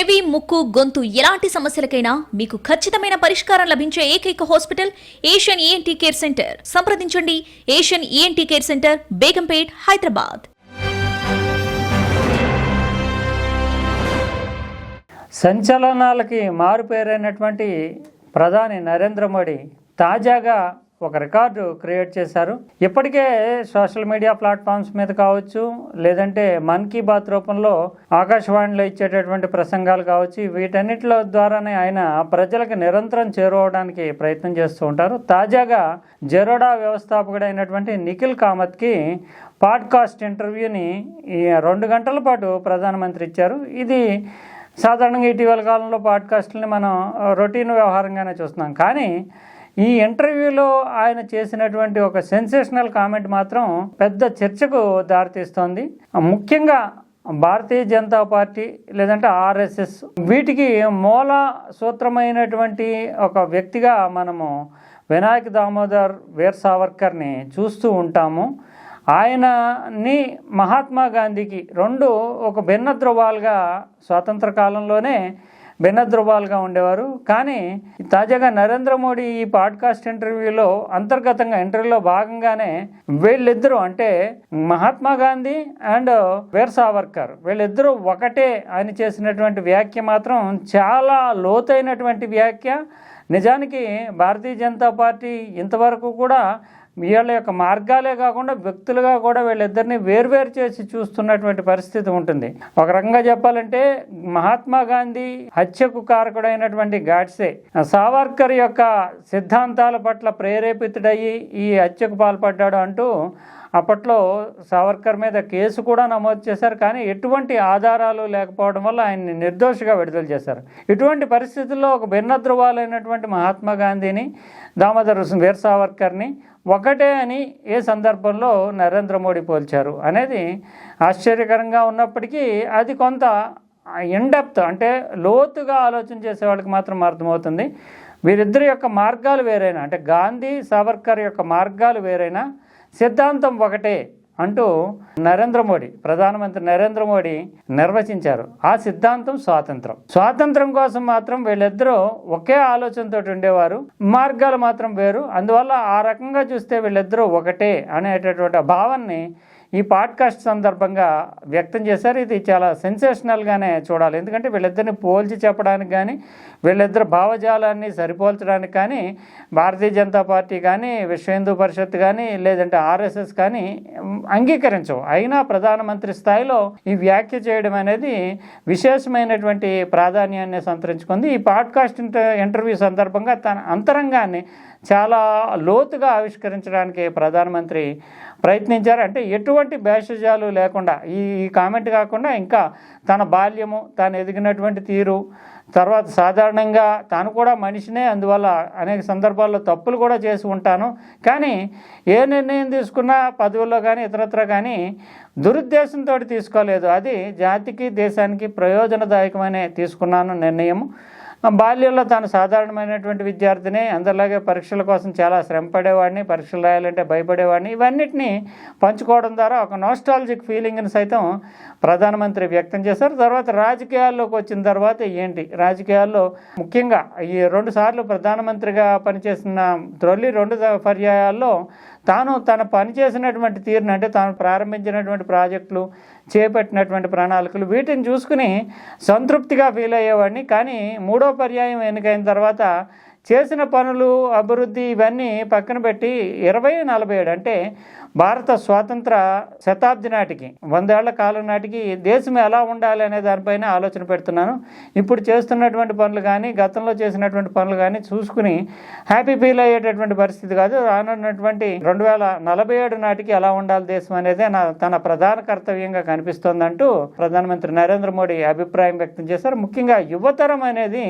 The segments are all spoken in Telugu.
చెవి ముక్కు గొంతు ఎలాంటి సమస్యలకైనా మీకు ఖచ్చితమైన పరిష్కారం లభించే ఏకైక hospital Asian ENT care centre. సంప్రదించండి. Asian ENT care centre Begumpet Hyderabad. సంచలనాలకి మారుపేరైనటువంటి ప్రధాని నరేంద్ర మోడీ తాజాగా ఒక రికార్డు క్రియేట్ చేశారు. ఇప్పటికే సోషల్ మీడియా ప్లాట్ఫామ్స్ మీద కావచ్చు లేదంటే మన్ కీ బాత్ రూపంలో ఆకాశవాణిలో ఇచ్చేటటువంటి ప్రసంగాలు కావచ్చు వీటన్నిటిలో ద్వారానే ఆయన ప్రజలకు నిరంతరం చేరువడానికి ప్రయత్నం చేస్తూ ఉంటారు. తాజాగా జెరోడా వ్యవస్థాపకుడైనటువంటి నిఖిల్ కామత్కి పాడ్కాస్ట్ ఇంటర్వ్యూని ఈ రెండు గంటల పాటు ప్రధానమంత్రి ఇచ్చారు. ఇది సాధారణంగా ఇటీవల కాలంలో పాడ్కాస్ట్ని మనం రొటీన్ వ్యవహారంగానే చూస్తున్నాం. కానీ ఈ ఇంటర్వ్యూలో ఆయన చేసినటువంటి ఒక సెన్సేషనల్ కామెంట్ మాత్రం పెద్ద చర్చకు దారితీస్తోంది. ముఖ్యంగా భారతీయ జనతా పార్టీ లేదంటే ఆర్ఎస్ఎస్ వీటికి మూల సూత్రమైనటువంటి ఒక వ్యక్తిగా మనము వినాయక్ దామోదర్ వీర్ సావర్కర్ని చూస్తూ ఉంటాము. ఆయనని మహాత్మా గాంధీకి రెండు ఒక భిన్న ధృవాలుగా స్వాతంత్ర కాలంలోనే భిన్న ధృవాలుగా ఉండేవారు. కానీ తాజాగా నరేంద్ర మోడీ ఈ పాడ్కాస్ట్ ఇంటర్వ్యూలో అంతర్గతంగా ఇంటర్వ్యూలో భాగంగానే వీళ్ళిద్దరూ అంటే మహాత్మా గాంధీ అండ్ వీర్ సావర్కర్ వీళ్ళిద్దరూ ఒకటే అని చేసినటువంటి వ్యాఖ్య మాత్రం చాలా లోతైనటువంటి వ్యాఖ్య. నిజానికి భారతీయ జనతా పార్టీ ఇంతవరకు కూడా వీళ్ళ యొక్క మార్గాలే కాకుండా వ్యక్తులుగా కూడా వీళ్ళిద్దరిని వేర్వేరు చేసి చూస్తున్నటువంటి పరిస్థితి ఉంటుంది. ఒక రకంగా చెప్పాలంటే మహాత్మా గాంధీ హత్యకు కారకుడైనటువంటి గాడ్సే సావర్కర్ యొక్క సిద్ధాంతాల పట్ల ప్రేరేపితుడయ్యి ఈ హత్యకు పాల్పడ్డాడు అంటూ అప్పట్లో సావర్కర్ మీద కేసు కూడా నమోదు చేశారు కానీ ఎటువంటి ఆధారాలు లేకపోవడం వల్ల ఆయన్ని నిర్దోషిగా విడుదల చేశారు. ఇటువంటి పరిస్థితుల్లో ఒక భిన్న ధృవాలైనటువంటి మహాత్మా గాంధీని దామోదర్ వీర్ సావర్కర్ని ఒకటే అని ఏ సందర్భంలో నరేంద్ర మోడీ పోల్చారు అనేది ఆశ్చర్యకరంగా ఉన్నప్పటికీ అది కొంత ఇన్డెప్త్ అంటే లోతుగా ఆలోచన చేసే వాళ్ళకి మాత్రం అర్థమవుతుంది. వీరిద్దరి యొక్క మార్గాలు వేరైనా అంటే గాంధీ సావర్కర్ యొక్క మార్గాలు వేరైనా సిద్ధాంతం ఒకటే అంటూ నరేంద్ర మోడీ ప్రధానమంత్రి నరేంద్ర మోడీ నిర్వచించారు. ఆ సిద్ధాంతం స్వాతంత్రం. స్వాతంత్రం కోసం మాత్రం వీళ్ళిద్దరూ ఒకే ఆలోచనతో ఉండేవారు. మార్గాలు మాత్రం వేరు. అందువల్ల ఆ రకంగా చూస్తే వీళ్ళిద్దరూ ఒకటే అనేటటువంటి భావాన్ని ఈ పాడ్కాస్ట్ సందర్భంగా వ్యక్తం చేశారు. ఇది చాలా సెన్సేషనల్గానే చూడాలి. ఎందుకంటే వీళ్ళిద్దరిని పోల్చి చెప్పడానికి కానీ వీళ్ళిద్దరు భావజాలాన్ని సరిపోల్చడానికి కానీ భారతీయ జనతా పార్టీ కానీ విశ్వ హిందూ పరిషత్ కానీ లేదంటే ఆర్ఎస్ఎస్ కానీ అంగీకరించవు. అయినా ప్రధానమంత్రి స్థాయిలో ఈ వ్యాఖ్య చేయడం అనేది విశేషమైనటువంటి ప్రాధాన్యాన్ని సంతరించుకుంది. ఈ పాడ్కాస్ట్ ఇంటర్వ్యూ సందర్భంగా తన అంతరంగాన్ని చాలా లోతుగా ఆవిష్కరించడానికి ప్రధానమంత్రి ప్రయత్నించారు. అంటే ఎటువంటి భేషజాలు లేకుండా ఈ కామెంట్ కాకుండా ఇంకా తన బాల్యము తాను ఎదిగినటువంటి తీరు తర్వాత సాధారణంగా తాను కూడా మనిషినే అందువల్ల అనేక సందర్భాల్లో తప్పులు కూడా చేసి ఉంటాను. కానీ ఏ నిర్ణయం తీసుకున్నా పదవుల్లో కానీ ఇతరత్ర కానీ దురుద్దేశంతో తీసుకోలేదు. అది జాతికి దేశానికి ప్రయోజనదాయకమనే తీసుకున్నాను నిర్ణయం బాల్యంలో తాను సాధారణమైనటువంటి విద్యార్థిని అందరిలాగే పరీక్షల కోసం చాలా శ్రమ పడేవాడిని పరీక్షలు రాయాలంటే భయపడేవాడిని. ఇవన్నిటినీ పంచుకోవడం ద్వారా ఒక నోస్టాలజిక్ ఫీలింగ్ని సైతం ప్రధానమంత్రి వ్యక్తం చేశారు. తర్వాత రాజకీయాల్లోకి వచ్చిన తర్వాత ఏంటి? రాజకీయాల్లో ముఖ్యంగా ఈ రెండు సార్లు ప్రధానమంత్రిగా పనిచేసిన తొలి రెండు పర్యాయాల్లో తాను తన పనిచేసినటువంటి తీరును అంటే తాను ప్రారంభించినటువంటి ప్రాజెక్టులు చేపట్టినటువంటి ప్రణాళికలు వీటిని చూసుకుని సంతృప్తిగా ఫీల్ అయ్యేవాడిని. కానీ మూడో పర్యాయం ఎన్నికైన తర్వాత చేసిన పనులు అభివృద్ధి ఇవన్నీ పక్కన పెట్టి ఇరవై నలభై ఏడు అంటే భారత స్వాతంత్ర శతాబ్ది నాటికి వందేళ్ళ కాలం నాటికి దేశం ఎలా ఉండాలి అనే దానిపైన ఆలోచన పెడుతున్నాను. ఇప్పుడు చేస్తున్నటువంటి పనులు కానీ గతంలో చేసినటువంటి పనులు కానీ చూసుకుని హ్యాపీ ఫీల్ అయ్యేటటువంటి పరిస్థితి కాదు. రానున్నటువంటి రెండు వేల నలభై ఏడు నాటికి ఎలా ఉండాలి దేశం అనేది నా తన ప్రధాన కర్తవ్యంగా కనిపిస్తోందంటూ ప్రధానమంత్రి నరేంద్ర మోడీ అభిప్రాయం వ్యక్తం చేశారు. ముఖ్యంగా యువతరం అనేది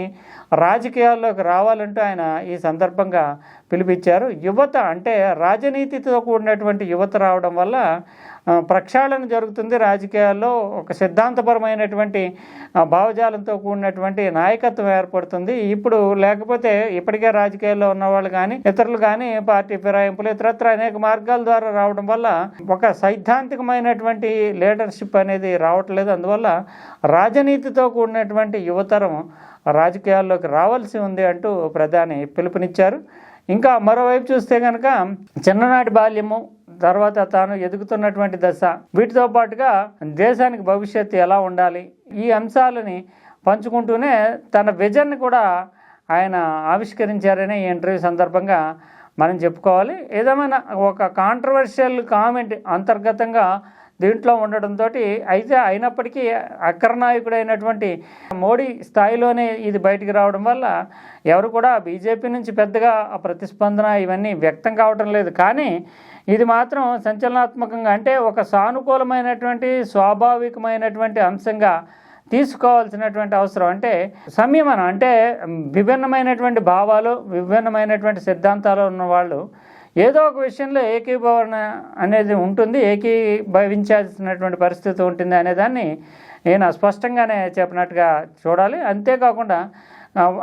రాజకీయాల్లోకి రావాలంటూ ఆయన ఈ సందర్భంగా పిలిపించారు యువత అంటే రాజనీతితో కూడినటువంటి యువత రావడం వల్ల ప్రక్షాళన జరుగుతుంది రాజకీయాల్లో. ఒక సిద్ధాంతపరమైనటువంటి భావజాలంతో కూడినటువంటి నాయకత్వం ఏర్పడుతుంది. ఇప్పుడు లేకపోతే ఇప్పటికే రాజకీయాల్లో ఉన్న వాళ్ళు కానీ ఇతరులు కానీ పార్టీ ఫిరాయింపులు ఇతరత్ర అనేక మార్గాల ద్వారా రావడం వల్ల ఒక సైద్ధాంతికమైనటువంటి లీడర్షిప్ అనేది రావట్లేదు. అందువల్ల రాజనీతితో కూడినటువంటి యువతరం రాజకీయాల్లోకి రావాల్సి ఉంది అంటూ ప్రధాని పిలుపునిచ్చారు. ఇంకా మరోవైపు చూస్తే కనుక చిన్ననాటి బాల్యము తర్వాత తాను ఎదుగుతున్నటువంటి దశ. వీటితో పాటుగా దేశానికి భవిష్యత్తు ఎలా ఉండాలి? ఈ అంశాలని పంచుకుంటూనే తన విజన్ కూడా ఆయన ఆవిష్కరించారని ఈ ఇంటర్వ్యూ సందర్భంగా మనం చెప్పుకోవాలి. ఏదేమైనా ఒక కాంట్రవర్షియల్ కామెంట్ అంతర్గతంగా దీంట్లో ఉండడంతో అయితే అయినప్పటికీ అగ్రనాయకుడైనటువంటి మోడీ స్థాయిలోనే ఇది బయటికి రావడం వల్ల ఎవరు కూడా బీజేపీ నుంచి పెద్దగా ఆ ప్రతిస్పందన ఇవన్నీ వ్యక్తం కావటం లేదు. కానీ ఇది మాత్రం సంచలనాత్మకంగా అంటే ఒక సానుకూలమైనటువంటి స్వాభావికమైనటువంటి అంశంగా తీసుకోవాల్సినటువంటి అవసరం. అంటే సంయమనం అంటే విభిన్నమైనటువంటి భావాలు విభిన్నమైనటువంటి సిద్ధాంతాలు ఉన్న వాళ్ళు ఏదో ఒక విషయంలో ఏకీభవన అనేది ఉంటుంది ఏకీభవించాల్సినటువంటి పరిస్థితి ఉంటుంది అనేదాన్ని నేను స్పష్టంగానే చెప్పినట్టుగా చూడాలి. అంతేకాకుండా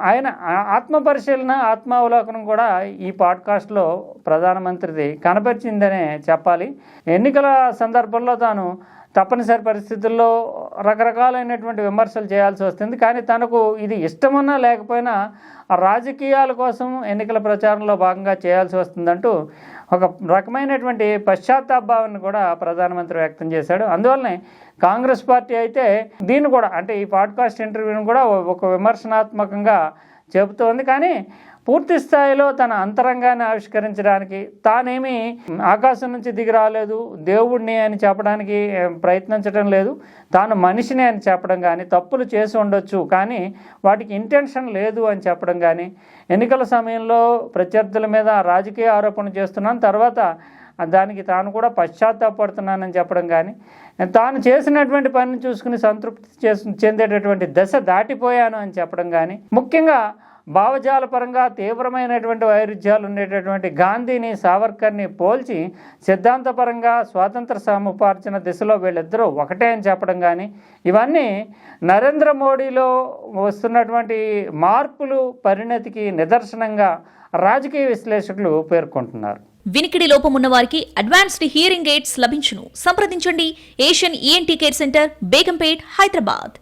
ఆయన ఆ- ఆత్మ పరిశీలన ఆత్మావలోకనం కూడా ఈ పాడ్కాస్ట్లో ప్రధానమంత్రిది కనపరిచిందనే చెప్పాలి. ఎన్నికల సందర్భంలో తాను తప్పనిసరి పరిస్థితుల్లో రకరకాలైనటువంటి విమర్శలు చేయాల్సి వస్తుంది. కానీ తనకు ఇది ఇష్టమున్నా లేకపోయినా ఆ రాజకీయాల కోసం ఎన్నికల ప్రచారంలో భాగంగా చేయాల్సి వస్తుందంటూ ఒక రకమైనటువంటి పశ్చాత్తాపాన్ని కూడా ప్రధానమంత్రి వ్యక్తం చేశాడు. అందువల్లనే కాంగ్రెస్ పార్టీ అయితే దీన్ని కూడా అంటే ఈ పాడ్కాస్ట్ ఇంటర్వ్యూని కూడా ఒక విమర్శనాత్మకంగా చెబుతోంది. కానీ పూర్తి స్థాయిలో తన అంతరంగాన్ని ఆవిష్కరించడానికి తానేమి ఆకాశం నుంచి దిగి రాలేదు దేవుడిని అని చెప్పడానికి ప్రయత్నించడం లేదు తాను మనిషిని అని చెప్పడం కానీ తప్పులు చేసి ఉండొచ్చు కానీ వాటికి ఇంటెన్షన్ లేదు అని చెప్పడం కానీ ఎన్నికల సమయంలో ప్రత్యర్థుల మీద రాజకీయ ఆరోపణలు చేస్తున్నాను తర్వాత దానికి తాను కూడా పశ్చాత్తాపడుతున్నానని చెప్పడం కానీ తాను చేసినటువంటి పనిని చూసుకుని సంతృప్తి చేసు చెందేటటువంటి దశ దాటిపోయాను అని చెప్పడం కానీ ముఖ్యంగా భావజాల పరంగా తీవ్రమైనటువంటి వైరుధ్యాలు ఉండేటటువంటి గాంధీని సావర్కర్ని పోల్చి సిద్ధాంతపరంగా స్వాతంత్ర సముపార్జన దిశలో వీళ్ళిద్దరూ ఒకటే అని చెప్పడం కానీ ఇవన్నీ నరేంద్ర మోడీలో వస్తున్నటువంటి మార్పులు పరిణతికి నిదర్శనంగా రాజకీయ విశ్లేషకులు పేర్కొంటున్నారు. వినికిడి లోపం ఉన్న వారికి అడ్వాన్స్డ్ హియరింగ్ ఎయిడ్స్ లభించును. సంప్రదించండి Asian ENT care centre Begumpet Hyderabad.